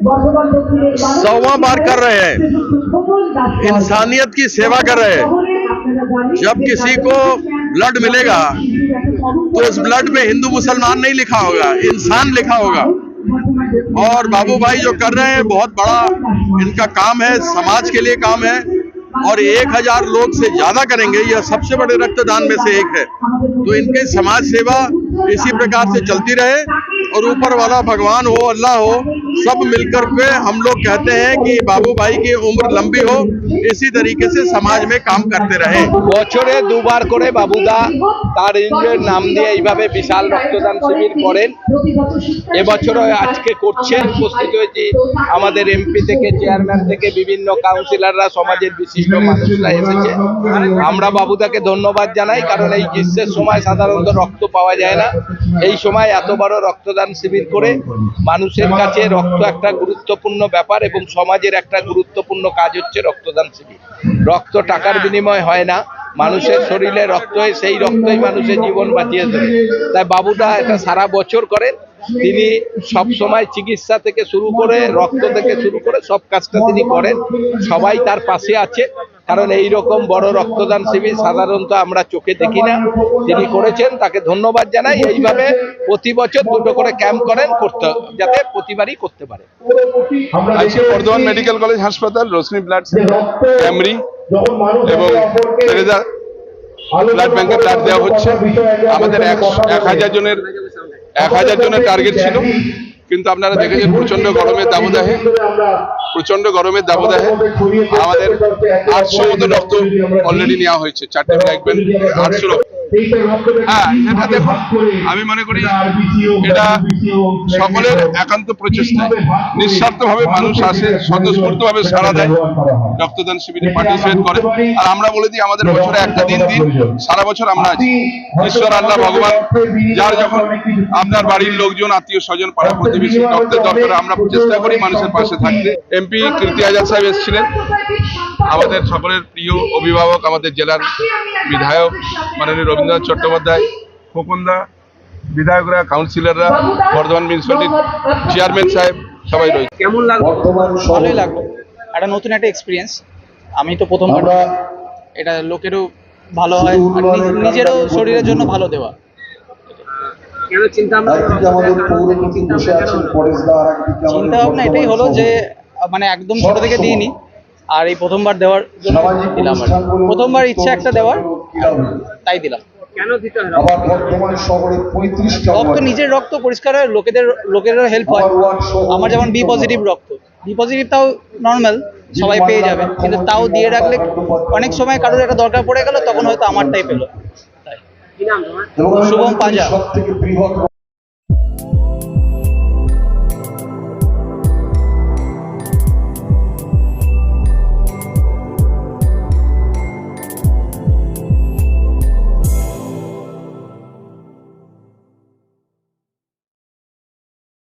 सौवा बार कर रहे हैं। इंसानियत की सेवा कर रहे हैं। जब किसी को ब्लड मिलेगा तो उस ब्लड में हिंदू मुसलमान नहीं लिखा होगा, इंसान लिखा होगा। और बाबू भाई जो कर रहे हैं, बहुत बड़ा इनका काम है, समाज के लिए काम है। और एक हज़ार लोग से ज़्यादा करेंगे, यह सबसे बड़े रक्तदान में से एक है। तो इनके समाज सेवा इसी प्रकार से चलती रहे। और ऊपर वाला भगवान हो अल्लाह हो सब मिलकर के हम लोग कहते हैं कि बाबू भाई की उम्र लंबी हो इसी तरीके से समाज में काम करते रहे বছরে দুবার করে বাবুদা তার ইন্দ্রের নাম দিয়ে এইভাবে বিশাল রক্তদান শিবির করেন এবছরও আজকে করছেন উপস্থিত হয়েছি আমাদের এমপি থেকে চেয়ারম্যান থেকে বিভিন্ন কাউন্সিলররা সমাজের বিশিষ্ট মানুষরা এসেছে আমরা বাবুদাকে ধন্যবাদ জানাই কারণ এই গ্রীষ্মের সময় সাধারণত রক্ত পাওয়া যায় না এই সময় এত বড় রক্তদান শিবির করে মানুষের কাছে রক্ত একটা গুরুত্বপূর্ণ ব্যাপার এবং সমাজের একটা গুরুত্বপূর্ণ কাজ হচ্ছে রক্তদান শিবির। রক্ত টাকার বিনিময় হয় না, মানুষের শরীরে রক্ত সেই রক্তই মানুষের জীবন বাঁচিয়ে দেয়। তাই বাবুদা এটা সারা বছর করেন, তিনি সব সময় চিকিৎসা থেকে শুরু করে, রক্ত থেকে শুরু করে সব কাজটা তিনি করেন। সবাই তার পাশে আছে। কারণ এই রকম বড় রক্তদান শিবির সাধারণত আমরা চোখে দেখি না। তিনি করেছেন তাকে ধন্যবাদ জানাই। এইভাবে প্রতি বছর দুটো করে ক্যাম্প করেন, করতে, যাতে প্রতিবারই করতে পারে। আজকে বর্ধমান মেডিকেল কলেজ হাসপাতাল রোশনি ব্লাড ক্যামরি এবং ব্লাড ব্যাংকে ব্লাড দেওয়া হচ্ছে। আমাদের এক হাজার জনের, এক হাজার জনের টার্গেট ছিল। কিন্তু আপনারা দেখেছেন প্রচণ্ড গরমের দাবদাহে প্রচণ্ড গরমের দাবদাহে আমাদের আটশো মতো রক্ত অলরেডি নেওয়া হয়েছে। চারটে দেখবেন আটশো রক্ত। হ্যাঁ সেটা দেখুন আমি মনে করি এটা সকলের একান্ত প্রচেষ্টায় নিঃস্বার্থভাবে মানুষ আসে সাড়া দেয়। রক্তদান শিবিরে পার্টিসিপেট করে। আর আমরা বলে দিই আমাদের বছরে একটা দিন দিন সারা বছর আমরা আছি। ঈশ্বর আল্লাহ ভগবান যার যখন আপনার বাড়ির লোকজন আত্মীয় স্বজন পাড়া প্রতিবেশী রক্তের দরকার আমরা চেষ্টা করি মানুষের পাশে থাকতে। এমপি কীর্তি আজাদ সাহেব এসেছিলেন। আমাদের সকলের প্রিয় অভিভাবক আমাদের জেলার বিধায়ক মাননীয় রবীন্দ্রনাথ চট্টোপাধ্যায় খোকনদা বিধায়করা কাউন্সিলররা বর্ধমান মিউনিসিপ্যালিটির চেয়ারম্যান সাহেব সবাই রয়েছে। কেমন লাগল? ভালোই লাগল। একটা নতুন একটা এক্সপিরিয়েন্স আমি তো প্রথম এটা লোকেরও ভালো হয় আর নিজেরও শরীরের জন্য ভালো দেওয়া। চিন্তা ভাবনা এটাই হলো যে মানে একদম ছোট থেকে দিইনি। আর এই প্রথমবার দেওয়ার জন্য দিলাম আর প্রথমবার ইচ্ছা একটা দেওয়ার তাই দিলাম। কেন দিতে হয় রক্ত? নিজের রক্ত পরিষ্কার হয় লোকেদের লোকেরও হেল্প হয়। আমার যেমন বি পজিটিভ রক্ত বি পজিটিভ তাও নর্মাল সবাই পেয়ে যাবে। কিন্তু তাও দিয়ে রাখলে অনেক সময় কারোর একটা দরকার পড়ে গেল তখন হয়তো আমারটাই পেল। তাই কি নাম তোমার? এবং আমি শুভম পাঁজা।